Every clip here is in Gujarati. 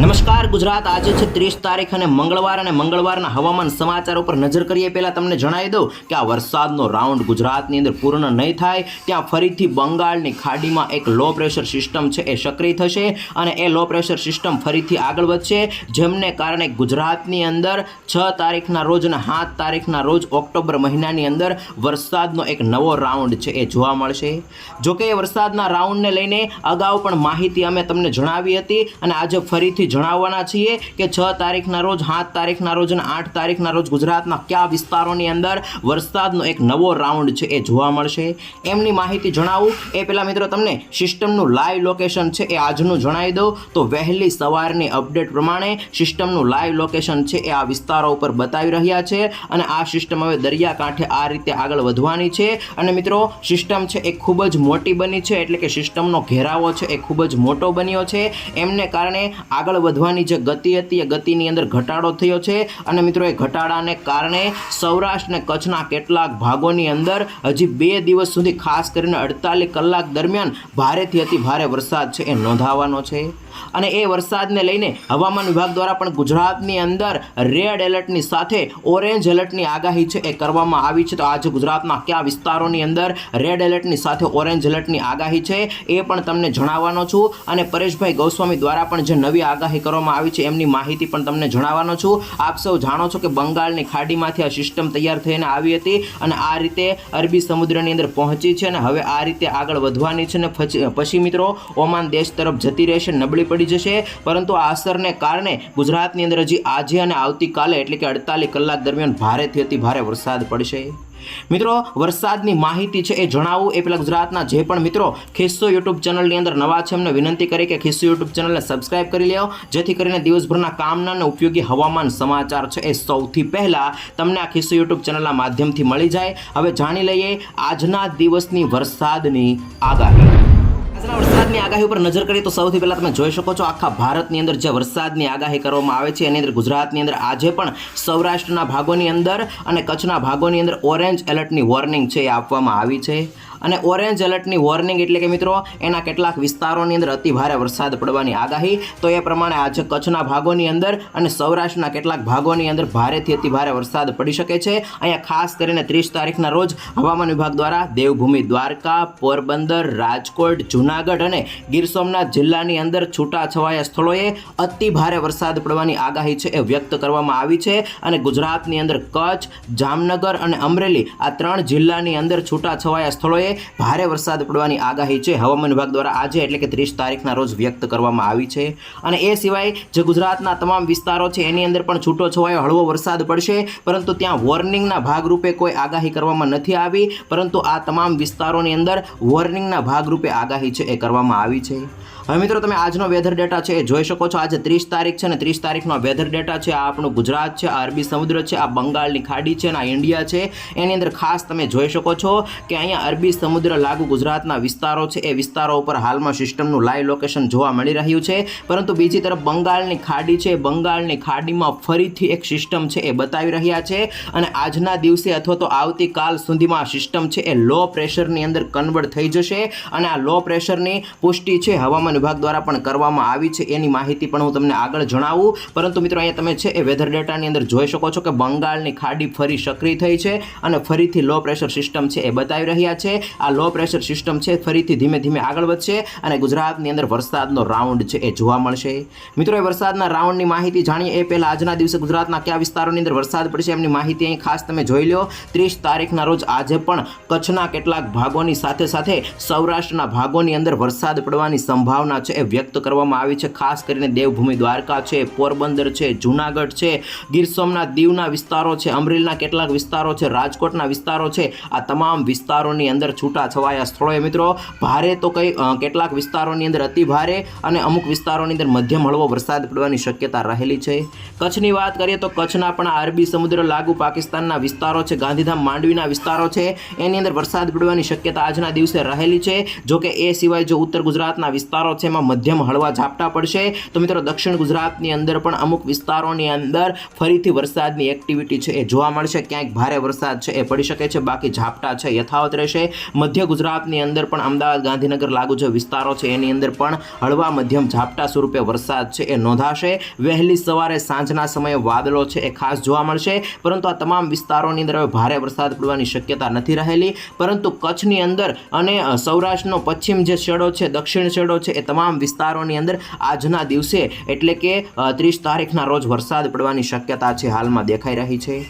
નમસ્કાર, ગુજરાત. આજે છે ત્રીસ તારીખ અને મંગળવાર અને મંગળવારના હવામાન સમાચાર ઉપર નજર કરીએ. પહેલાં તમને જણાવી દઉં કે આ વરસાદનો રાઉન્ડ ગુજરાતની અંદર પૂર્ણ નહીં થાય. ત્યાં ફરીથી બંગાળની ખાડીમાં એક લો પ્રેશર સિસ્ટમ છે, એ સક્રિય થશે અને એ લો પ્રેશર સિસ્ટમ ફરીથી આગળ વધશે, જેમને કારણે ગુજરાતની અંદર છ તારીખના રોજ અને સાત તારીખના રોજ ઓક્ટોબર મહિનાની અંદર વરસાદનો એક નવો રાઉન્ડ છે, એ જોવા મળશે. જોકે એ વરસાદના રાઉન્ડને લઈને અગાઉ પણ માહિતી અમે તમને જણાવી હતી અને આજે ફરીથી જણાવવાના છીએ કે છ તારીખના રોજ, સાત તારીખના રોજ અને આઠ તારીખના રોજ ગુજરાતના કયા વિસ્તારોની અંદર વરસાદનો એક નવો રાઉન્ડ છે એ જોવા મળશે. એમની માહિતી જણાવું. એ પહેલાં મિત્રો તમને સિસ્ટમનું લાઈવ લોકેશન છે એ આજનું જણાવી દઉં. તો વહેલી સવારની અપડેટ પ્રમાણે સિસ્ટમનું લાઈવ લોકેશન છે એ આ વિસ્તારો ઉપર બતાવી રહ્યા છે અને આ સિસ્ટમ હવે દરિયાકાંઠે આ રીતે આગળ વધવાની છે. અને મિત્રો, સિસ્ટમ છે એ ખૂબ જ મોટી બની છે એટલે કે સિસ્ટમનો ઘેરાવો છે એ ખૂબ જ મોટો બન્યો છે. એમને કારણે આગળ વધવાની જે ગતિ હતી, એ ગતિની અંદર ઘટાડો થયો છે. અને મિત્રો, એ ઘટાડાને કારણે સૌરાષ્ટ્ર અને કચ્છના કેટલાક ભાગોની અંદર હજી બે દિવસ સુધી ખાસ કરીને અડતાલીસ કલાક દરમિયાન ભારેથી અતિ ભારે વરસાદ છે, એ નોંધાવાનો છે. અને એ વરસાદને લઈને હવામાન વિભાગ દ્વારા પણ ગુજરાતની અંદર રેડ એલર્ટની સાથે ઓરેન્જ એલર્ટની આગાહી છે, એ કરવામાં આવી છે. તો આજે ગુજરાતના કયા વિસ્તારોની અંદર રેડ એલર્ટની સાથે ઓરેન્જ એલર્ટની આગાહી છે, એ પણ તમને જણાવવાનો છું. અને પરેશભાઈ ગોસ્વામી દ્વારા પણ જે નવી આગાહી કરવામાં આવી છે, એમની માહિતી પણ તમને જણાવવાનો છું. આપ સૌ જાણો છો કે બંગાળની ખાડીમાંથી આ સિસ્ટમ તૈયાર થઈને આવી હતી અને આ રીતે અરબી સમુદ્રની અંદર પહોંચી છે અને હવે આ રીતે આગળ વધવાની છે અને પછી મિત્રો ઓમાન દેશ તરફ જતી રહેશે, નબળી પડી જશે. પરંતુ આ અસરને કારણે ગુજરાતની અંદર હજી આજે અને આવતીકાલે એટલે કે અડતાલીસ કલાક દરમિયાન ભારેથી અતિ ભારે વરસાદ પડશે. મિત્રો, વરસાદની માહિતી છે એ જણાવું. એ પેલા ગુજરાતના જે પણ મિત્રો ખિસ્સો યુટ્યુબ ચેનલની અંદર નવા છે, એમને વિનંતી કરી કે ખિસ્સો યુટ્યુબ ચેનલને સબસ્ક્રાઇબ કરી લો જેથી કરીને દિવસભરના કામના અને ઉપયોગી હવામાન સમાચાર છે એ સૌથી પહેલાં તમને આ ખિસ્સો યુટ્યુબ ચેનલના માધ્યમથી મળી જાય. હવે જાણી લઈએ આજના દિવસની વરસાદની આગાહી. વરસાદની આગાહી ઉપર નજર કરીએ તો સૌથી પહેલાં તમે જોઈ શકો છો આખા ભારતની અંદર જે વરસાદની આગાહી કરવામાં આવે છે, એની અંદર ગુજરાતની અંદર આજે પણ સૌરાષ્ટ્રના ભાગોની અંદર અને કચ્છના ભાગોની અંદર ઓરેન્જ એલર્ટની વોર્નિંગ છે એ આપવામાં આવી છે. અને ઓરેન્જ એલર્ટની વોર્નિંગ એટલે કે મિત્રો, એના કેટલાક વિસ્તારોની અંદર અતિ ભારે વરસાદ પડવાની આગાહી. તો એ પ્રમાણે આજે કચ્છના ભાગોની અંદર અને સૌરાષ્ટ્રના કેટલાક ભાગોની અંદર ભારેથી અતિ ભારે વરસાદ પડી શકે છે. અહીંયા ખાસ કરીને ત્રીસ તારીખના રોજ હવામાન વિભાગ દ્વારા દેવભૂમિ દ્વારકા, પોરબંદર, રાજકોટ, જૂનાગઢ અને ગીર સોમનાથ જિલ્લાની અંદર છૂટાછવાયા સ્થળોએ અતિ ભારે વરસાદ પડવાની આગાહી છે એ વ્યક્ત કરવામાં આવી છે. અને ગુજરાતની અંદર કચ્છ, જામનગર અને અમરેલી આ ત્રણ જિલ્લાની અંદર છૂટાછવાયા સ્થળોએ ભારે વરસાદ પડવાની આગાહી છે. હવામાન વિભાગ દ્વારા આજે એટલે કે ત્રીસ તારીખના રોજ વ્યક્ત કરવામાં આવી છે. અને એ સિવાય જે ગુજરાતના તમામ વિસ્તારો છે એની અંદર પણ છૂટો છવાયો હળવો વરસાદ પડશે. પરંતુ ત્યાં વોર્નિંગના ભાગરૂપે કોઈ આગાહી કરવામાં નથી આવી. પરંતુ આ તમામ વિસ્તારોની અંદર વોર્નિંગના ભાગરૂપે આગાહી છે એ કરવામાં આવી છે. હવે મિત્રો, તમે આજનો વેધર ડેટા છે એ જોઈ શકો છો. આજે ત્રીસ તારીખ છે ને ત્રીસ તારીખનો વેધર ડેટા છે. આ આપણું ગુજરાત છે, આ અરબી સમુદ્ર છે, આ બંગાળની ખાડી છે અને આ ઇન્ડિયા છે. એની અંદર ખાસ તમે જોઈ શકો છો કે અહીંયા અરબી સમુદ્ર લાગુ ગુજરાતના વિસ્તારો છે. એ વિસ્તારો ઉપર હાલમાં સિસ્ટમનું લાઈવ લોકેશન જોવા મળી રહ્યું છે. પરંતુ બીજી તરફ બંગાળની ખાડી છે. બંગાળની ખાડીમાં ફરીથી એક સિસ્ટમ છે એ બતાવી રહ્યા છે. અને આજના દિવસે અથવા તો આવતીકાલ સુધીમાં આ સિસ્ટમ છે એ લો પ્રેશરની અંદર કન્વર્ટ થઈ જશે. અને આ લો પ્રેશરની પુષ્ટિ છે. હવામાન વિભાગ દ્વારા પણ કરવામાં આવી છે એની માહિતી પણ હું તમને આગળ જણાવું. પરંતુ મિત્રો, અહીંયા તમે છે એ વેધર ડેટાની અંદર જોઈ શકો છો કે બંગાળની ખાડી ફરી સક્રિય થઈ છે અને ફરીથી લો પ્રેશર સિસ્ટમ છે એ બતાવી રહ્યા છે. આ લો પ્રેશર સિસ્ટમ છે ફરીથી ધીમે ધીમે આગળ વધશે અને ગુજરાતની અંદર વરસાદનો રાઉન્ડ છે એ જોવા મળશે. મિત્રો, એ વરસાદના રાઉન્ડની માહિતી જાણીએ એ પહેલાં આજના દિવસે ગુજરાતના કયા વિસ્તારોની અંદર વરસાદ પડશે એમની માહિતી અહીં ખાસ તમે જોઈ લો. ત્રીસ તારીખના રોજ આજે પણ કચ્છના કેટલાક ભાગોની સાથે સાથે સૌરાષ્ટ્રના ભાગોની અંદર વરસાદ પડવાની સંભાવના છે એ વ્યક્ત કરવામાં આવી છે. ખાસ કરીને દેવભૂમિ દ્વારકા છે, પોરબંદર છે, જૂનાગઢ છે, ગીર સોમનાથ, દીવના વિસ્તારો છે, અમરેલીના કેટલાક વિસ્તારો છે, રાજકોટના વિસ્તારો છે. આ તમામ વિસ્તારોની અંદર છૂટા છવાયા સ્થળોએ મિત્રો. ભારે તો કઈ કેટલાક વિસ્તારોની અંદર અતિ ભારે અને અમુક વિસ્તારોની અંદર મધ્યમ હળવો વરસાદ પડવાની શક્યતા રહેલી છે. કચ્છની વાત કરીએ તો કચ્છના પણ અરબી સમુદ્ર લાગુ પાકિસ્તાનના વિસ્તારો છે, ગાંધીધામ માંડવીના વિસ્તારો છે. એની અંદર વરસાદ પડવાની શક્યતા આજના દિવસે રહેલી છે. જો કે એ સિવાય જો ઉત્તર ગુજરાતના વિસ્તારો છે, એમાં મધ્યમ હળવા ઝાપટા પડશે. તો મિત્રો, દક્ષિણ ગુજરાતની અંદર પણ અમુક વિસ્તારોની અંદર ફરીથી વરસાદની એક્ટિવિટી છે, એ જોવા મળશે. ક્યાંક ભારે વરસાદ છે, એ પડી શકે છે, બાકી ઝાપટા છે, યથાવત રહેશે. મધ્ય ગુજરાતની અંદર પણ અમદાવાદ, ગાંધીનગર લાગુ જે વિસ્તારો છે, એની અંદર પણ હળવા મધ્યમ ઝાપટા સ્વરૂપે વરસાદ છે, એ નોંધાશે. વહેલી સવારે સાંજના સમયે વાદળો છે, એ ખાસ જોવા મળશે. પરંતુ આ તમામ વિસ્તારોની અંદર હવે ભારે વરસાદ પડવાની શક્યતા નથી રહેલી. પરંતુ કચ્છની અંદર અને સૌરાષ્ટ્રનો પશ્ચિમ જે છેડો છે, દક્ષિણ છેડો છે, એ તમામ વિસ્તારોની અંદર આજના દિવસે એટલે કે ત્રીસ તારીખના રોજ વરસાદ પડવાની શક્યતા છે, હાલમાં દેખાઈ રહી છે.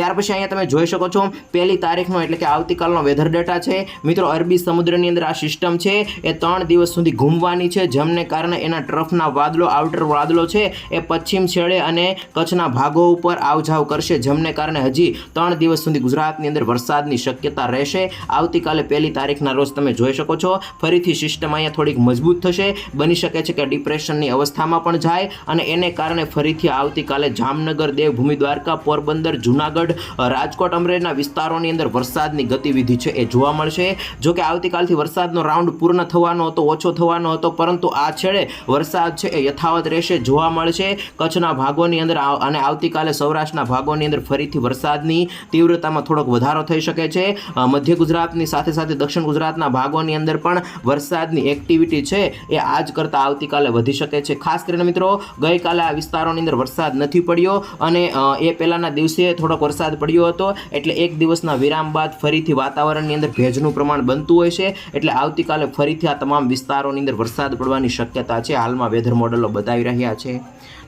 ત્યાર પછી અહીંયા તમે જોઈ શકો છો, પહેલી તારીખનો એટલે કે આવતીકાલનો વેધર ડેટા છે. મિત્રો, અરબી સમુદ્રની અંદર આ સિસ્ટમ છે. એ ત્રણ દિવસ સુધી ઘૂમવાની છે, જેમને કારણે એના ટ્રફના વાદળો આઉટર વાદળો છે, એ પશ્ચિમ છેડે અને કચ્છના ભાગો ઉપર આવજાવ કરશે, જેમને કારણે હજી ત્રણ દિવસ સુધી ગુજરાતની અંદર વરસાદની શક્યતા રહેશે. આવતીકાલે પહેલી તારીખના રોજ તમે જોઈ શકો છો, ફરીથી સિસ્ટમ અહીંયા થોડીક મજબૂત થશે. બની શકે છે કે ડિપ્રેશનની અવસ્થામાં પણ જાય અને એને કારણે ફરીથી આવતીકાલે જામનગર, દેવભૂમિ, દ્વારકા, પોરબંદર, જુનાગઢ અ, રાજકોટ અમરેલીના વિસ્તારોની અંદર વરસાદની ગતિવિધિ છે એ જોવા મળશે. જો કે આવતીકાલથી વરસાદનો રાઉન્ડ પૂર્ણ થવાનો હતો ઓછો થવાનો હતો પરંતુ આ છેડે વરસાદ છે એ યથાવત રહેશે જોવા મળશે. કચ્છના ભાગોની અંદર અને આવતીકાલે સૌરાષ્ટ્રના ભાગોની અંદર ફરીથી વરસાદની તીવ્રતામાં થોડોક વધારો થઈ શકે છે. મધ્ય ગુજરાતની સાથે સાથે દક્ષિણ ગુજરાતના ભાગોની અંદર પણ વરસાદની એક્ટિવિટી છે એ આજ કરતાં આવતીકાલે વધી શકે છે. ખાસ કરીને મિત્રો ગઈકાલે આ વિસ્તારોની અંદર વરસાદ નથી પડ્યો અને એ પહેલાંના દિવસે થોડોક વરસાદ પડ્યો હતો એટલે એક દિવસના વિરામ બાદ ફરીથી વાતાવરણની અંદર ભેજનું પ્રમાણ બનતું હોય છે. એટલે આવતીકાલે ફરીથી આ તમામ વિસ્તારોની અંદર વરસાદ પડવાની શક્યતા છે. હાલમાં વેધર મોડલો બતાવી રહ્યા છે.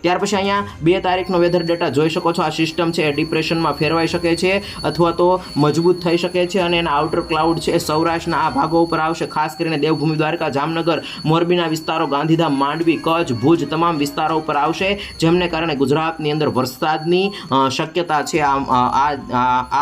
ત્યાર પછી અહીંયા બે તારીખનો વેધર ડેટા જોઈ શકો છો. આ સિસ્ટમ છે એ ડિપ્રેશનમાં ફેરવાઈ શકે છે અથવા તો મજબૂત થઈ શકે છે અને એના આઉટર ક્લાઉડ છે એ સૌરાષ્ટ્રના આ ભાગો ઉપર આવશે. ખાસ કરીને દેવભૂમિ દ્વારકા, જામનગર, મોરબીના વિસ્તારો, ગાંધીધામ, માંડવી, કચ્છ, ભુજ તમામ વિસ્તારો ઉપર આવશે, જેમને કારણે ગુજરાતની અંદર વરસાદની શક્યતા છે. આ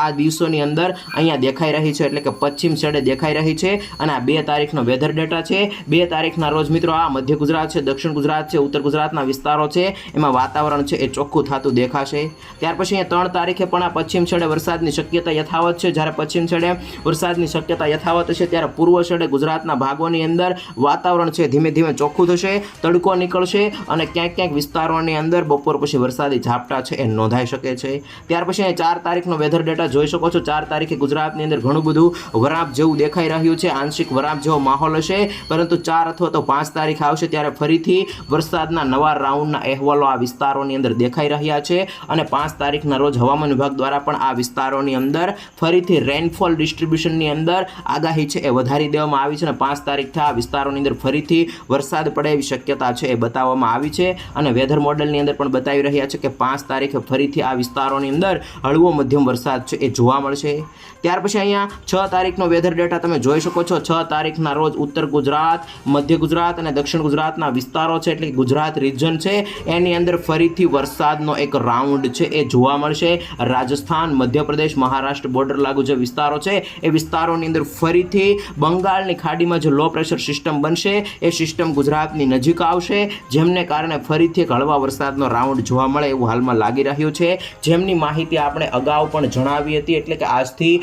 આ દિવસોની અંદર અહીંયા દેખાઈ રહી છે એટલે કે પશ્ચિમ છેડે દેખાઈ રહી છે અને આ બે તારીખનો વેધર ડેટા છે. બે તારીખના રોજ મિત્રો આ મધ્ય ગુજરાત છે, દક્ષિણ ગુજરાત છે, ઉત્તર ગુજરાતના વિસ્તારો છે. એમાં વાતાવરણ છે એ ચોખ્ખું થતું દેખાશે. ત્યાર પછી અહીંયા ત્રણ તારીખે પણ આ પશ્ચિમ છેડે વરસાદની શક્યતા યથાવત છે. જ્યારે પશ્ચિમ છેડે વરસાદની શક્યતા યથાવત છે, ત્યારે પૂર્વ છેડે ગુજરાતના ભાગોની અંદર વાતાવરણ છે ધીમે ધીમે ચોખ્ખું થશે, તડકો નીકળશે અને ક્યાંક ક્યાંક વિસ્તારોની અંદર બપોર પછી વરસાદી ઝાપટા છે એ નોંધાઈ શકે છે. ત્યાર પછી અહીં ચાર તારીખનો વેધર ડેટા જોઈ શકો છો. ચાર તારીખે ગુજરાતની અંદર ઘણું બધું વરાપ જેવું દેખાઈ રહ્યું છે. આંશિક વરાપ જેવો માહોલ હશે, પરંતુ ચાર અથવા તો પાંચ તારીખ આવશે, ત્યારે ફરીથી વરસાદના નવા રાઉન્ડના અહેવાલો આ વિસ્તારોની અંદર દેખાઈ રહ્યા છે અને પાંચ તારીખના રોજ હવામાન વિભાગ દ્વારા પણ આ વિસ્તારોની અંદર ફરીથી રેનફોલ ડિસ્ટ્રીબ્યુશનની અંદર આગાહી છે એ વધારી દેવામાં આવી છે અને પાંચ તારીખથી આ વિસ્તારોની અંદર ફરીથી વરસાદ પડે એવી શક્યતા છે એ બતાવવામાં આવી છે અને વેધર મોડલની અંદર પણ બતાવી રહ્યા છે કે પાંચ તારીખે ફરીથી આ વિસ્તારોની અંદર હળવો મધ્યમ વરસાદ છે એ જોવા મળશે. ત્યાર પછી અહીંયા છ તારીખનો વેધર ડેટા તમે જોઈ શકો છો. છ તારીખના રોજ ઉત્તર ગુજરાત, મધ્ય ગુજરાત અને દક્ષિણ ગુજરાતના વિસ્તારો છે, એટલે ગુજરાત રિજન છે. એની અંદર ફરીથી વરસાદનો એક રાઉન્ડ છે, એ જોવા મળશે. રાજસ્થાન, મધ્યપ્રદેશ, મહારાષ્ટ્ર બોર્ડર લાગુ જે વિસ્તારો છે, એ વિસ્તારોની અંદર ફરીથી બંગાળની ખાડીમાં જે લો પ્રેશર સિસ્ટમ બનશે, એ સિસ્ટમ ગુજરાતની નજીક આવશે. જેમને કારણે ફરીથી એક હળવા વરસાદનો રાઉન્ડ જોવા મળે એવું હાલમાં લાગી રહ્યું છે. જેમની માહિતી આપણે અગાઉ પણ જણાવી હતી, એટલે કે આજથી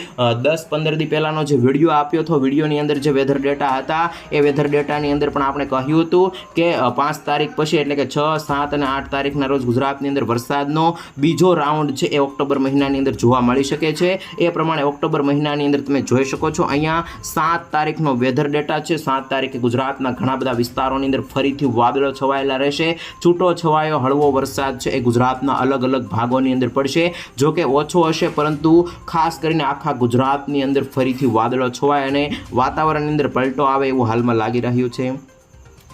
દસ પંદર દી પહેલાંનો જે વીડિયો આપ્યો હતો, વિડીયોની અંદર જે વેધર ડેટા હતા, એ વેધર ડેટાની અંદર પણ આપણે કહ્યું હતું કે પાંચ તારીખ પછી એટલે કે છ, સાત અને આઠ તારીખના રોજ ગુજરાતની અંદર વરસાદનો બીજો રાઉન્ડ છે એ ઓક્ટોબર મહિનાની અંદર જોવા મળી શકે છે. એ પ્રમાણે ઓક્ટોબર મહિનાની અંદર તમે જોઈ શકો છો, અહીંયા સાત તારીખનો વેધર ડેટા છે. સાત તારીખે ગુજરાતના ઘણા બધા વિસ્તારોની અંદર ફરીથી વાદળો છવાયેલા રહેશે. છૂટો છવાયો હળવો વરસાદ છે એ ગુજરાતના અલગ અલગ ભાગોની અંદર પડશે. જો કે ઓછો હશે, પરંતુ ખાસ કરીને આખા ગુજરાતની અંદર ફરીથી વાદળો છવાય અને વાતાવરણની અંદર પલટો આવે એવું હાલમાં લાગી રહ્યું છે.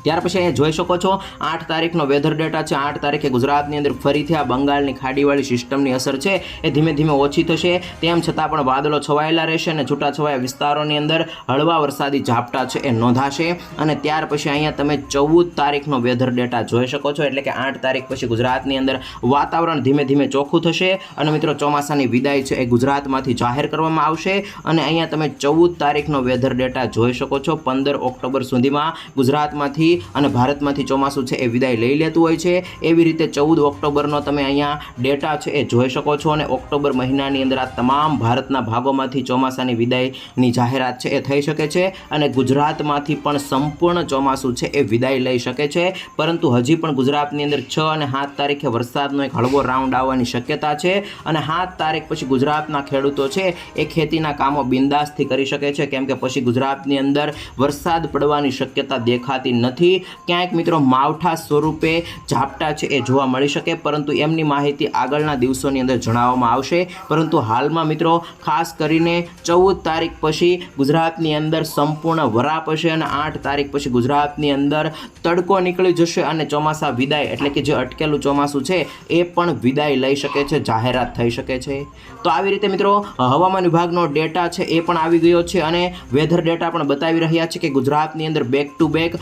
ત્યાર પછી અહીંયા જોઈ શકો છો, આઠ તારીખનો વેધર ડેટા છે. આઠ તારીખે ગુજરાતની અંદર ફરીથી આ બંગાળની ખાડીવાળી સિસ્ટમની અસર છે. એ ધીમે ધીમે ઓછી થશે. તેમ છતાં પણ વાદળો છવાયેલા રહેશે અને છૂટાછવાયા વિસ્તારોની અંદર હળવા વરસાદી ઝાપટા છે એ નોંધાશે. અને ત્યાર પછી અહીંયા તમે ચૌદ તારીખનો વેધર ડેટા જોઈ શકો છો. એટલે કે આઠ તારીખ પછી ગુજરાતની અંદર વાતાવરણ ધીમે ધીમે ચોખ્ખું થશે. અને મિત્રો, ચોમાસાની વિદાય છે એ ગુજરાતમાંથી જાહેર કરવામાં આવશે. અને અહીંયા તમે ચૌદ તારીખનો વેધર ડેટા જોઈ શકો છો. પંદર ઓક્ટોબર સુધીમાં ગુજરાતમાંથી અને ભારતમાંથી ચોમાસું છે એ વિદાય લઈ લેતું હોય છે. એવી રીતે ચૌદ ઓક્ટોબરનો તમે અહીંયા ડેટા છે એ જોઈ શકો છો અને ઓક્ટોબર મહિનાની અંદર આ તમામ ભારતના ભાગોમાંથી ચોમાસાની વિદાયની જાહેરાત છે એ થઈ શકે છે અને ગુજરાતમાંથી પણ સંપૂર્ણ ચોમાસું છે એ વિદાય લઈ શકે છે. પરંતુ હજી પણ ગુજરાતની અંદર છ અને સાત તારીખે વરસાદનો એક હળવો રાઉન્ડ આવવાની શક્યતા છે અને સાત તારીખ પછી ગુજરાતના ખેડૂતો છે એ ખેતીના કામો બિંદાસથી કરી શકે છે. કેમ કે પછી ગુજરાતની અંદર વરસાદ પડવાની શક્યતા દેખાતી નથી ક્યાંક મિત્રો માવઠા સ્વરૂપે ઝાપટા છે એ જોવા મળી શકે, પરંતુ એમની માહિતી આગળના દિવસોની અંદર જણાવવામાં આવશે. પરંતુ હાલમાં મિત્રો, ખાસ કરીને ચૌદ તારીખ પછી ગુજરાતની અંદર સંપૂર્ણ વરાપ હશે અને આઠ તારીખ પછી ગુજરાતની અંદર તડકો નીકળી જશે અને ચોમાસા વિદાય, એટલે કે જે અટકેલું ચોમાસું છે, એ પણ વિદાય લઈ શકે છે, જાહેરાત થઈ શકે છે. તો આવી રીતે મિત્રો, હવામાન વિભાગનો ડેટા છે એ પણ આવી ગયો છે અને વેધર ડેટા પણ બતાવી રહ્યા છે કે ગુજરાતની અંદર બેક ટુ બેક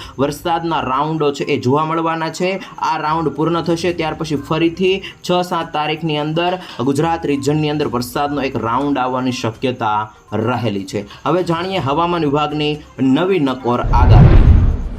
વરસાદના રાઉન્ડો છે એ જોવા મળવાના છે. આ રાઉન્ડ પૂર્ણ થશે ત્યાર પછી ફરીથી છ સાત તારીખની અંદર ગુજરાત રિજનની અંદર વરસાદનો એક રાઉન્ડ આવવાની શક્યતા રહેલી છે. હવે જાણીએ હવામાન વિભાગની નવી નકોર આગાહી.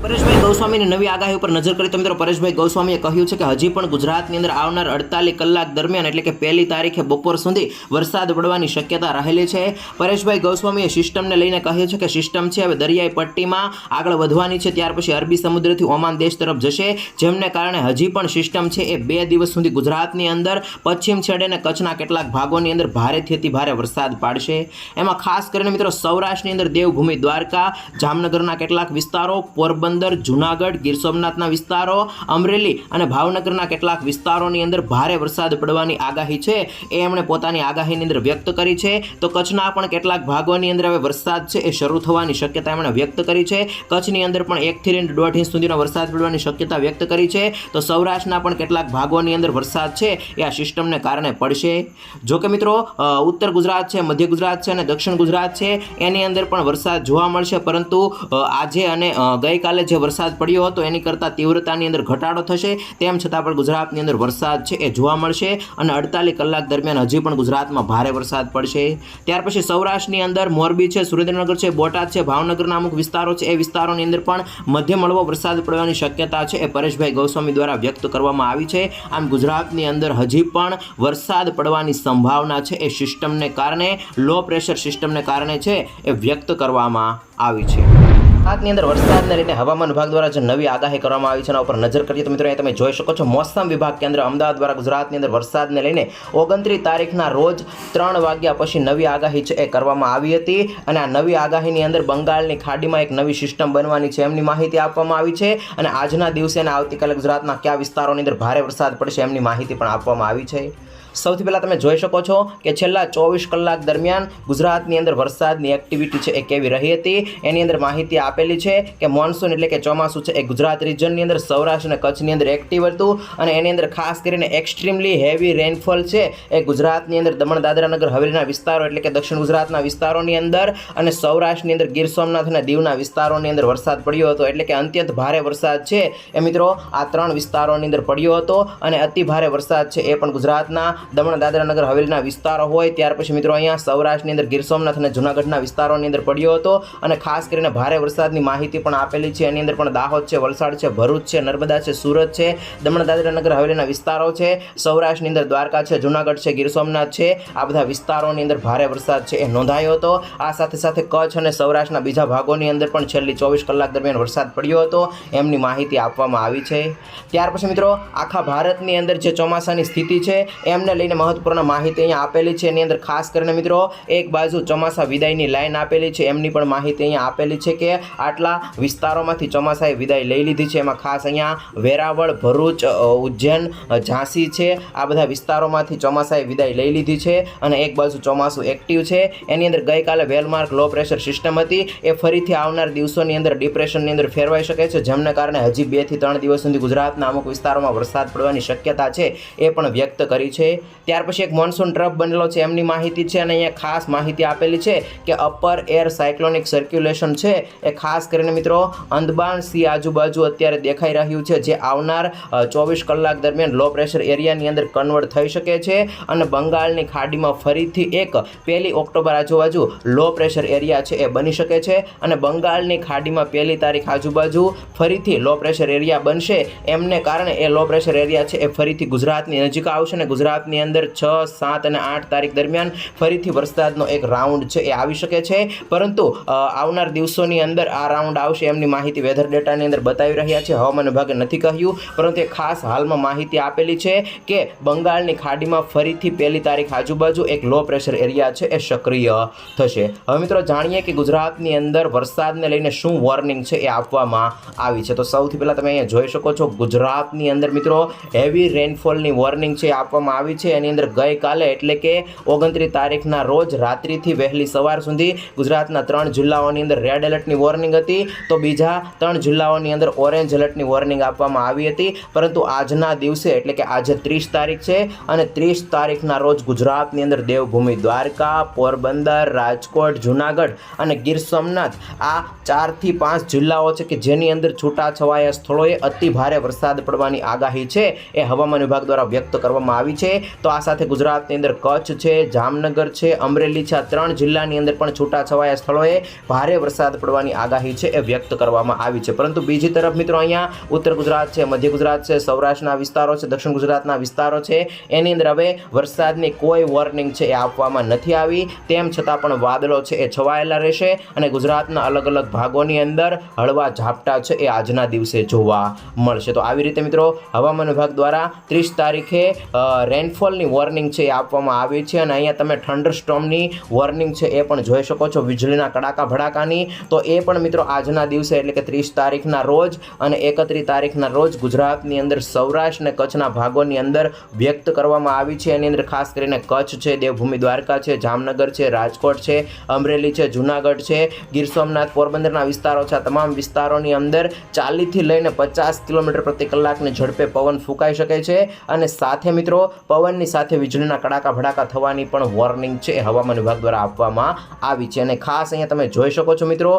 પરેશભાઈ ગૌસ્વામીની નવી આગાહી ઉપર નજર કરી તો મિત્રો પરેશભાઈ ગૌસ્વામીએ કહ્યું છે કે હજી પણ ગુજરાતની અંદર આવનાર અડતાલીસ કલાક દરમિયાન એટલે કે પહેલી તારીખે બપોર સુધી વરસાદ પડવાની શક્યતા રહેલી છે. પરેશભાઈ ગૌસ્વામીએ સિસ્ટમને લઈને કહ્યું છે કે સિસ્ટમ છે, હવે દરિયાઈ પટ્ટીમાં આગળ વધવાની છે, ત્યાર પછી અરબી સમુદ્રથી ઓમાન દેશ તરફ જશે. જેમને કારણે હજી પણ સિસ્ટમ છે એ બે દિવસ સુધી ગુજરાતની અંદર પશ્ચિમ છેડે અને કચ્છના કેટલાક ભાગોની અંદર ભારેથી અતિ ભારે વરસાદ પાડશે. એમાં ખાસ કરીને મિત્રો સૌરાષ્ટ્રની અંદર દેવભૂમિ દ્વારકા, જામનગરના કેટલાક વિસ્તારો, પોરબંદર પોરબંદર જુનાગઢ ગીર સોમનાથના વિસ્તારો અમરેલી અને ભાવનગરના કેટલાક વિસ્તારોની અંદર ભારે વરસાદ પડવાની આગાહી છે. એ એમણે પોતાની આગાહીની અંદર વ્યક્ત કરી છે. તો કચ્છના પણ કેટલાક ભાગોની અંદર હવે વરસાદ છે એ શરૂ થવાની શક્યતા એમણે વ્યક્ત કરી છે. કચ્છની અંદર પણ એકથી લઈને દોઢ ઇંચ સુધીનો વરસાદ પડવાની શક્યતા વ્યક્ત કરી છે. તો સૌરાષ્ટ્રના પણ કેટલાક ભાગોની અંદર વરસાદ છે એ આ સિસ્ટમને કારણે પડશે. જો કે મિત્રો ઉત્તર ગુજરાત છે મધ્ય ગુજરાત છે અને દક્ષિણ ગુજરાત છે એની અંદર પણ વરસાદ જોવા મળશે. પરંતુ આજે અને અ, ગઈકાલે જે વરસાદ પડ્યો હતો, એની કરતાં તીવ્રતાની અંદર ઘટાડો થશે. તેમ છતાં પણ ગુજરાતની અંદર વરસાદ છે એ જોવા મળશે અને અડતાલીસ કલાક દરમિયાન હજી પણ ગુજરાતમાં ભારે વરસાદ પડશે. ત્યાર પછી સૌરાષ્ટ્રની અંદર મોરબી છે, સુરેન્દ્રનગર છે, બોટાદ છે, ભાવનગરના અમુક વિસ્તારો છે, એ વિસ્તારોની અંદર પણ મધ્યમ હળવો વરસાદ પડવાની શક્યતા છે એ પરેશભાઈ ગૌસ્વામી દ્વારા વ્યક્ત કરવામાં આવી છે. આમ ગુજરાતની અંદર હજી પણ વરસાદ પડવાની સંભાવના છે એ સિસ્ટમને કારણે, લો પ્રેશર સિસ્ટમને કારણે છે એ વ્યક્ત કરવામાં આવી છે. ગુજરાતની અંદર વરસાદને લઈને હવામાન વિભાગ દ્વારા જે નવી આગાહી કરવામાં આવી છે એના ઉપર નજર કરીએ તો મિત્રો અહીં તમે જોઈ શકો છો, મોસમ વિભાગ કેન્દ્ર અમદાવાદ દ્વારા ગુજરાતની અંદર વરસાદને લઈને ઓગણત્રીસ તારીખના રોજ ત્રણ વાગ્યા પછી નવી આગાહી છે એ કરવામાં આવી હતી અને આ નવી આગાહીની અંદર બંગાળની ખાડીમાં એક નવી સિસ્ટમ બનવાની છે એમની માહિતી આપવામાં આવી છે અને આજના દિવસે અને આવતીકાલે ગુજરાતના કયા વિસ્તારોની અંદર ભારે વરસાદ પડશે એમની માહિતી પણ આપવામાં આવી છે. સૌથી પહેલાં તમે જોઈ શકો છો કે છેલ્લા ચોવીસ કલાક દરમિયાન ગુજરાતની અંદર વરસાદની એક્ટિવિટી છે એ કેવી રહી હતી? એની અંદર માહિતી આપેલી છે કે મોન્સૂન એટલે કે ચોમાસું છે એ ગુજરાત રિજનની અંદર સૌરાષ્ટ્ર અને કચ્છની અંદર એક્ટિવ હતું અને એની અંદર ખાસ કરીને એક્સ્ટ્રીમલી હેવી રેનફોલ છે એ ગુજરાતની અંદર દમણ દાદરાનગર હવેલીના વિસ્તારો એટલે કે દક્ષિણ ગુજરાતના વિસ્તારોની અંદર અને સૌરાષ્ટ્રની અંદર ગીર સોમનાથ અને દીવના વિસ્તારોની અંદર વરસાદ પડ્યો હતો. એટલે કે અત્યંત ભારે વરસાદ છે. એ મિત્રો, આ ત્રણ વિસ્તારોની અંદર પડ્યો હતો અને અતિ ભારે વરસાદ છે એ પણ ગુજરાતના દમણ દાદરા નગર હવેલીના વિસ્તારો હોય, ત્યાર પછી મિત્રો અહીંયા સૌરાષ્ટ્રની અંદર ગીર સોમનાથ અને જૂનાગઢના વિસ્તારોની અંદર પડ્યો હતો. અને ખાસ કરીને ભારે વરસાદની માહિતી પણ આપેલી છે. એની અંદર પણ દાહોદ છે, વલસાડ છે, ભરૂચ છે, નર્મદા છે, સુરત છે, દમણ દાદરા નગર હવેલીના વિસ્તારો છે, સૌરાષ્ટ્રની અંદર દ્વારકા છે, જૂનાગઢ છે, ગીર સોમનાથ છે. આ બધા વિસ્તારોની અંદર ભારે વરસાદ છે એ નોંધાયો હતો. આ સાથે સાથે કચ્છ અને સૌરાષ્ટ્રના બીજા ભાગોની અંદર પણ છેલ્લી ચોવીસ કલાક દરમિયાન વરસાદ પડ્યો હતો. એમની માહિતી આપવામાં આવી છે. ત્યાર પછી મિત્રો આખા ભારતની અંદર જે ચોમાસાની સ્થિતિ છે, એમને લઈને મહત્વપૂર્ણ માહિતી અહીંયા આપેલી છે. એની અંદર ખાસ કરીને મિત્રો, એક બાજુ ચોમાસા વિદાયની લાઈન આપેલી છે. એમની પણ માહિતી અહીંયા આપેલી છે કે આટલા વિસ્તારોમાંથી ચોમાસાએ વિદાય લઈ લીધી છે. એમાં ખાસ અહીંયા વેરાવળ, ભરૂચ ઉજ્જૈન ઝાંસી છે. આ બધા વિસ્તારોમાંથી ચોમાસાએ વિદાય લઈ લીધી છે અને એક બાજુ ચોમાસું એક્ટિવ છે. એની અંદર ગઈકાલે વેલમાર્ક લો પ્રેશર સિસ્ટમ હતી. એ ફરીથી આવનાર દિવસોની અંદર ડિપ્રેશનની અંદર ફેરવાઈ શકે છે. જેમને કારણે હજી બેથી ત્રણ દિવસ સુધી ગુજરાતના અમુક વિસ્તારોમાં વરસાદ પડવાની શક્યતા છે એ પણ વ્યક્ત કરી છે. ત્યાર પછી એક મોન્સૂન ટ્રફ બનેલો છે, એમની માહિતી છે અને અહીંયા ખાસ માહિતી આપેલી છે કે અપર એર સાયક્લોનિક સર્ક્યુલેશન છે. એ ખાસ કરીને મિત્રો અંદબાણ સી આજુબાજુ અત્યારે દેખાઈ રહ્યું છે, જે આવનાર ચોવીસ કલાક દરમિયાન લો પ્રેશર એરિયાની અંદર કન્વર્ટ થઈ શકે છે અને બંગાળની ખાડીમાં ફરીથી એક પહેલી ઓક્ટોબર આજુબાજુ લો પ્રેશર એરિયા છે એ બની શકે છે અને બંગાળની ખાડીમાં પહેલી તારીખ આજુબાજુ ફરીથી લો પ્રેશર એરિયા બનશે. એમને કારણે એ લો પ્રેશર એરિયા છે એ ફરીથી ગુજરાતની નજીક આવશે અને ગુજરાતની અંદર છ, સાત અને આઠ તારીખ દરમિયાન ફરીથી વરસાદનો એક રાઉન્ડ છે, એ આવી શકે છે. પરંતુ આવનાર દિવસોની અંદર આ રાઉન્ડ આવશે એમની માહિતી વેધર ડેટાની અંદર બતાવી રહ્યા છે. હવામાન વિભાગે નથી કહ્યું, પરંતુ એ ખાસ હાલમાં માહિતી આપેલી છે કે બંગાળની ખાડીમાં ફરીથી પહેલી તારીખ આજુબાજુ એક લો પ્રેશર એરિયા છે, એ સક્રિય થશે. હવે મિત્રો જાણીએ કે ગુજરાતની અંદર વરસાદને લઈને શું વોર્નિંગ છે એ આપવામાં આવી છે. તો સૌથી પહેલાં તમે અહીંયા જોઈ શકો છો, ગુજરાતની અંદર મિત્રો હેવી રેનફોલની વોર્નિંગ છે આપવામાં આવી છે. એની અંદર ગઈકાલે એટલે કે ઓગણત્રીસ તારીખના રોજ રાત્રિથી વહેલી સવાર સુધી ગુજરાતના ત્રણ જિલ્લાઓની અંદર રેડ એલર્ટની વોર્નિંગ હતી. તો બીજા ત્રણ જિલ્લાઓની અંદર ઓરેન્જ એલર્ટની વોર્નિંગ આપવામાં આવી હતી. પરંતુ આજના દિવસે એટલે કે આજે ત્રીસ તારીખ છે અને ત્રીસ તારીખના રોજ ગુજરાતની અંદર દેવભૂમિ દ્વારકા, પોરબંદર, રાજકોટ, જુનાગઢ અને ગીર સોમનાથ આ ચારથી પાંચ જિલ્લાઓ છે કે જેની અંદર છૂટાછવાયા સ્થળોએ અતિ ભારે વરસાદ પડવાની આગાહી છે. એ હવામાન વિભાગ દ્વારા વ્યક્ત કરવામાં આવી છે. તો આ સાથે ગુજરાતની અંદર કચ્છ છે જામનગર છે અમરેલી છે. આ ત્રણ જિલ્લાની અંદર પણ છૂટાછવાયા સ્થળોએ ભારે વરસાદ પડવાની આગાહી છે એ વ્યક્ત કરવામાં આવી છે. પરંતુ બીજી તરફ મિત્રો અહીંયા ઉત્તર ગુજરાત છે મધ્ય ગુજરાત છે સૌરાષ્ટ્રના વિસ્તારો છે દક્ષિણ ગુજરાતના વિસ્તારો છે એની અંદર હવે વરસાદની કોઈ વોર્નિંગ છે એ આપવામાં નથી આવી. તેમ છતાં પણ વાદળો છે એ છવાયેલા રહેશે અને ગુજરાતના અલગ અલગ ભાગોની અંદર હળવા ઝાપટા છે એ આજના દિવસે જોવા મળશે. તો આવી રીતે મિત્રો હવામાન વિભાગ દ્વારા ત્રીસ તારીખે અ, રેનફોલની વોર્નિંગ છે એ આપવામાં આવી છે અને અહીંયા તમે થંડર સ્ટોમની વોર્નિંગ છે એ પણ જોઈ શકો છો વીજળીના કડાકા ભડાકાની. તો એ પણ મિત્રો આજના દિવસે એટલે કે ત્રીસ તારીખના રોજ અને એકત્રીસ તારીખના રોજ ગુજરાતની અંદર સૌરાષ્ટ્ર અને કચ્છના ભાગોની અંદર વ્યક્ત કરવામાં આવી છે. એની અંદર ખાસ કરીને કચ્છ છે, દેવભૂમિ દ્વારકા છે, જામનગર છે, રાજકોટ છે, અમરેલી છે, જુનાગઢ છે, ગીર સોમનાથ, પોરબંદરના વિસ્તારો છે. તમામ વિસ્તારોની અંદર ચાલીસથી લઈને પચાસ કિલોમીટર પ્રતિ કલાકની ઝડપે પવન ફૂંકાઈ શકે છે. અને સાથે મિત્રો પવનની સાથે વીજળીના કડાકા ભડાકા થવાની પણ વોર્નિંગ છે. હવામાન વિભાગ દ્વારા આપવામાં આવી છે અને ખાસ અહીંયા તમે જોઈ શકો છો મિત્રો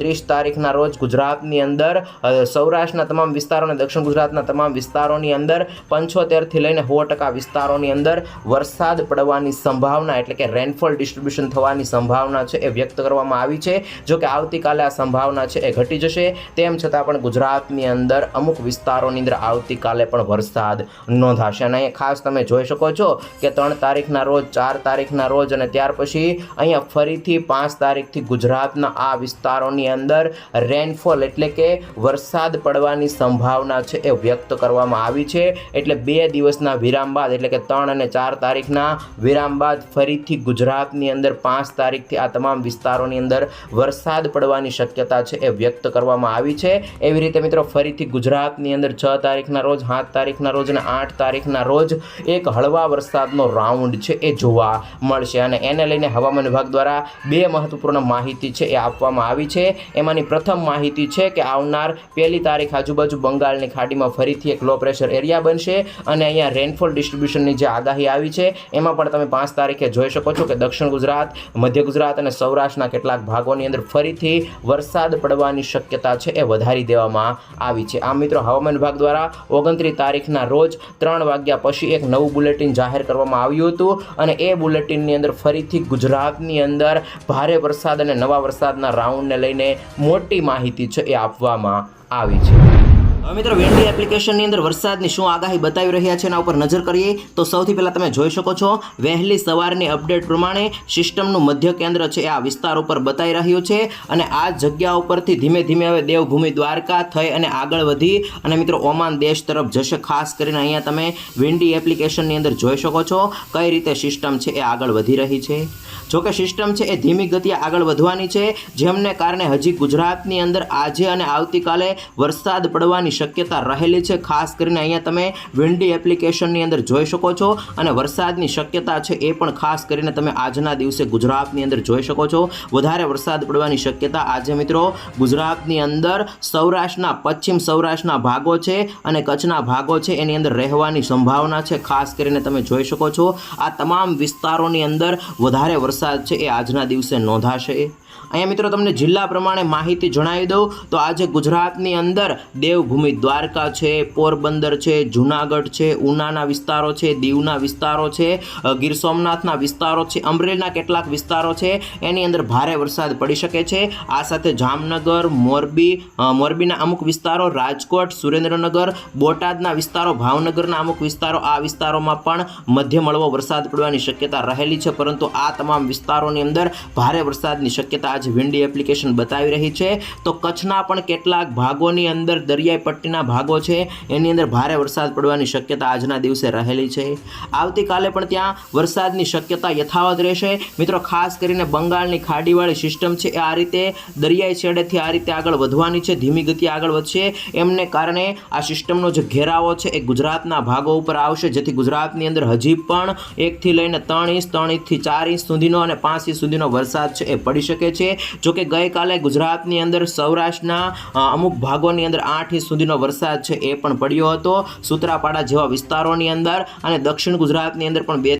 ત્રીસ તારીખના રોજ ગુજરાતની અંદર સૌરાષ્ટ્રના તમામ વિસ્તારો અને દક્ષિણ ગુજરાતના તમામ વિસ્તારોની અંદર પંચોતેરથી લઈને સો ટકા વિસ્તારોની અંદર વરસાદ પડવાની સંભાવના એટલે કે રેનફોલ ડિસ્ટ્રીબ્યુશન થવાની સંભાવના છે એ વ્યક્ત કરવામાં આવી છે. જો કે આવતીકાલે આ સંભાવના છે એ ઘટી જશે. તેમ છતાં પણ ગુજરાતની અંદર અમુક વિસ્તારોની અંદર આવતીકાલે પણ વરસાદ નોંધાશે. અને ખાસ તમે જોઈ શકો છો કે ત્રણ તારીખના રોજ, ચાર તારીખના રોજ અને ત્યાર પછી અહીંયા ફરીથી પાંચ તારીખથી ગુજરાતના આ વિસ્તારોની અંદર રેનફોલ એટલે કે વરસાદ પડવાની સંભાવના છે એ વ્યક્ત કરવામાં આવી છે. એટલે બે દિવસના વિરામ બાદ, એટલે કે ત્રણ અને ચાર તારીખના વિરામ બાદ ફરીથી ગુજરાતની અંદર પાંચ તારીખથી આ તમામ વિસ્તારોની અંદર વરસાદ પડવાની શક્યતા છે એ વ્યક્ત કરવામાં આવી છે. એવી રીતે મિત્રો ફરીથી ગુજરાતની અંદર છ તારીખના રોજ, સાત તારીખના રોજ અને આઠ તારીખના રોજ એક હળવા વરસાદનો રાઉન્ડ છે એ જોવા મળશે અને એને લઈને હવામાન વિભાગ દ્વારા બે મહત્વપૂર્ણ માહિતી છે એ આપવામાં આવી છે. એમાંની પ્રથમ માહિતી છે કે આવનાર પહેલી તારીખ આજુબાજુ બંગાળની ખાડીમાં ફરીથી એક લો પ્રેશર એરિયા બનશે અને અહીંયા રેનફોલ ડિસ્ટ્રીબ્યુશનની જે આગાહી આવી છે, એમાં પણ તમે પાંચ તારીખે જોઈ શકો છો કે દક્ષિણ ગુજરાત, મધ્ય ગુજરાત અને સૌરાષ્ટ્રના કેટલાક ભાગોની અંદર ફરીથી વરસાદ પડવાની શક્યતા છે એ વધારી દેવામાં આવી છે. આ મિત્રો, હવામાન વિભાગ દ્વારા ઓગણત્રીસ તારીખના રોજ ત્રણ વાગ્યા પછી એક નવું બુલેટિન જાહેર કરવામાં આવ્યું હતું અને એ બુલેટિનની અંદર ફરીથી ગુજરાતની અંદર ભારે વરસાદ અને નવા વરસાદના રાઉન્ડને લઈને મોટી માહિતી છે એ આપવામાં આવી છે. હવે મિત્રો વેન્ડી એપ્લિકેશનની અંદર વરસાદની શું આગાહી બતાવી રહ્યા છે એના ઉપર નજર કરીએ તો સૌથી પહેલાં તમે જોઈ શકો છો, વહેલી સવારની અપડેટ પ્રમાણે સિસ્ટમનું મધ્ય કેન્દ્ર છે આ વિસ્તાર ઉપર બતાવી રહ્યું છે અને આ જગ્યા ઉપરથી ધીમે ધીમે હવે દેવભૂમિ દ્વારકા થઈ અને આગળ વધી અને મિત્રો, ઓમાન દેશ તરફ જશે. ખાસ કરીને અહીંયા તમે વિન્ડી એપ્લિકેશનની અંદર જોઈ શકો છો કઈ રીતે સિસ્ટમ છે એ આગળ વધી રહી છે. જોકે સિસ્ટમ છે એ ધીમી ગતિએ આગળ વધવાની છે, જેમને કારણે હજી ગુજરાતની અંદર આજે અને આવતીકાલે વરસાદ પડવાની શક્યતા રહેલી છે. ખાસ કરીને અહીંયા તમે વિન્ડી એપ્લિકેશનની અંદર જોઈ શકો છો અને વરસાદની શક્યતા છે એ પણ ખાસ કરીને તમે આજના દિવસે ગુજરાતની અંદર જોઈ શકો છો. વધારે વરસાદ પડવાની શક્યતા આજે મિત્રો ગુજરાતની અંદર સૌરાષ્ટ્રના, પશ્ચિમ સૌરાષ્ટ્રના ભાગો છે અને કચ્છના ભાગો છે એની અંદર રહેવાની સંભાવના છે. ખાસ કરીને તમે જોઈ શકો છો આ તમામ વિસ્તારોની અંદર વધારે વરસાદ છે એ આજના દિવસે નોંધાશે. અહીંયા મિત્રો તમને જિલ્લા પ્રમાણે માહિતી જણાવી દઉં. તો આજે ગુજરાતની અંદર દેવભૂમિ દ્વારકા છે, પોરબંદર છે, જુનાગઢ છે, ઉનાના વિસ્તારો છે, દીવના વિસ્તારો છે ગીર સોમનાથના વિસ્તારો છે, અમરેલીના કેટલાક વિસ્તારો છે. એની અંદર ભારે વરસાદ પડી શકે છે. આ સાથે જામનગર, મોરબી મોરબીના અમુક વિસ્તારો, રાજકોટ, સુરેન્દ્રનગર, બોટાદના વિસ્તારો, ભાવનગરના અમુક વિસ્તારો, આ વિસ્તારોમાં પણ મધ્ય મળવો વરસાદ પડવાની શક્યતા રહેલી છે. પરંતુ આ તમામ વિસ્તારોની અંદર ભારે વરસાદની શક્યતા આજે વિન્ડી એપ્લિકેશન બતાવી રહી છે. તો કચ્છના પણ કેટલાક ભાગોની અંદર દરિયાઈ પટ્ટીના ભાગો છે. એની અંદર ભારે વરસાદ પડવાની શક્યતા આજના દિવસે રહેલી છે. આવતીકાલે પણ ત્યાં વરસાદની શક્યતા યથાવત રહેશે. મિત્રો, ખાસ કરીને બંગાળની ખાડીવાળી સિસ્ટમ છે, એ આ રીતે દરિયાઈ છેડેથી આ રીતે આગળ વધવાની છે, ધીમી ગતિ આગળ વધશે. એમને કારણે આ સિસ્ટમનો જે ઘેરાવો છે, એ ગુજરાતના ભાગો ઉપર આવશે. જેથી ગુજરાતની અંદર હજી પણ એકથી લઈને ત્રણ ઇંચ, ત્રણ ઇંચથી ચાર ઇંચ સુધીનો અને પાંચ ઇંચ સુધીનો વરસાદ છે, એ પડી શકે છે, જો કે ગઈકાલે ગુજરાતની અંદર સૌરાષ્ટ્રના અમુક ભાગોની અંદર આઠ ઇંચ સુધીનો વરસાદ છે એ પણ પડ્યો હતો. સુત્રાપાડા જેવા વિસ્તારોની અંદર અને દક્ષિણ ગુજરાતની અંદર પણ બે